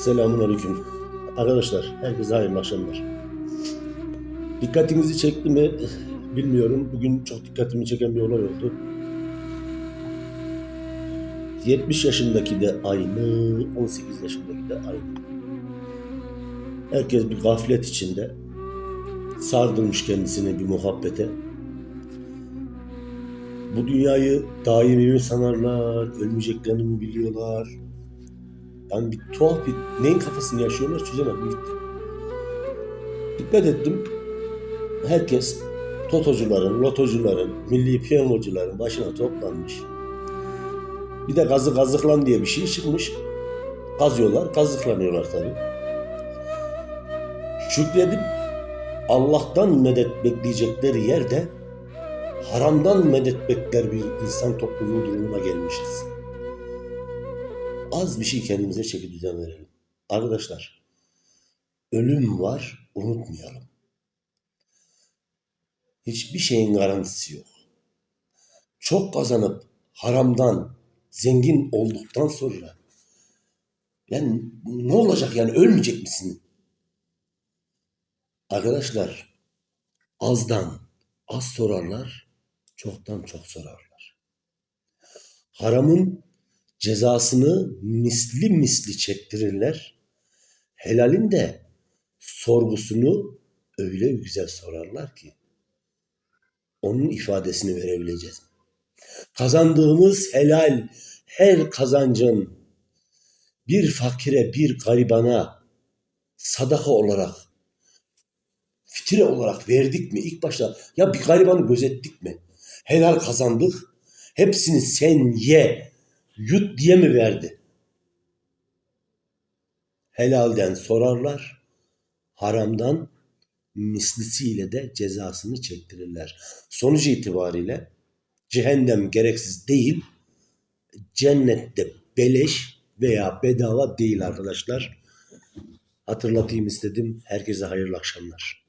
Selamun Aleyküm. Arkadaşlar, herkese hayırlı akşamlar. Dikkatinizi çekti mi bilmiyorum. Bugün çok dikkatimi çeken bir olay oldu. 70 yaşındaki de aynı, 18 yaşındaki de aynı. Herkes bir gaflet içinde sardırmış kendisini bir muhabbete. Bu dünyayı daimi mi sanarlar, ölmeyeceklerini mi biliyorlar? Yani bir tuhaf bir neyin kafasını yaşıyorlar çözemedim gitti. Dikkat ettim. Herkes totocuların, lotocuların, milli piyangocuların başına toplanmış. Bir de gazı gazıklan diye bir şey çıkmış. Kazıyorlar, kazıklanıyorlar tabii. Şükredip Allah'tan medet bekleyecekleri yerde haramdan medet bekler bir insan topluluğu durumuna gelmişiz. Az bir şey kendimize çeki düzen verelim. Arkadaşlar, ölüm var, unutmayalım. Hiçbir şeyin garantisi yok. Çok kazanıp haramdan zengin olduktan sonra yani ne olacak yani ölmeyecek misin? Arkadaşlar azdan az sorarlar, çoktan çok sorarlar. Haramın cezasını misli misli çektirirler. Helalin de sorgusunu öyle güzel sorarlar ki onun ifadesini verebileceğiz. Kazandığımız helal her kazancın bir fakire bir garibana sadaka olarak fitre olarak verdik mi? İlk başta ya bir garibanı gözettik mi? Helal kazandık. Hepsini sen ye, yut diye mi verdi? Helalden sorarlar. Haramdan mislisiyle de cezasını çektirirler. Sonucu itibariyle cehennem gereksiz değil, cennette beleş veya bedava değil arkadaşlar. Hatırlatayım istedim. Herkese hayırlı akşamlar.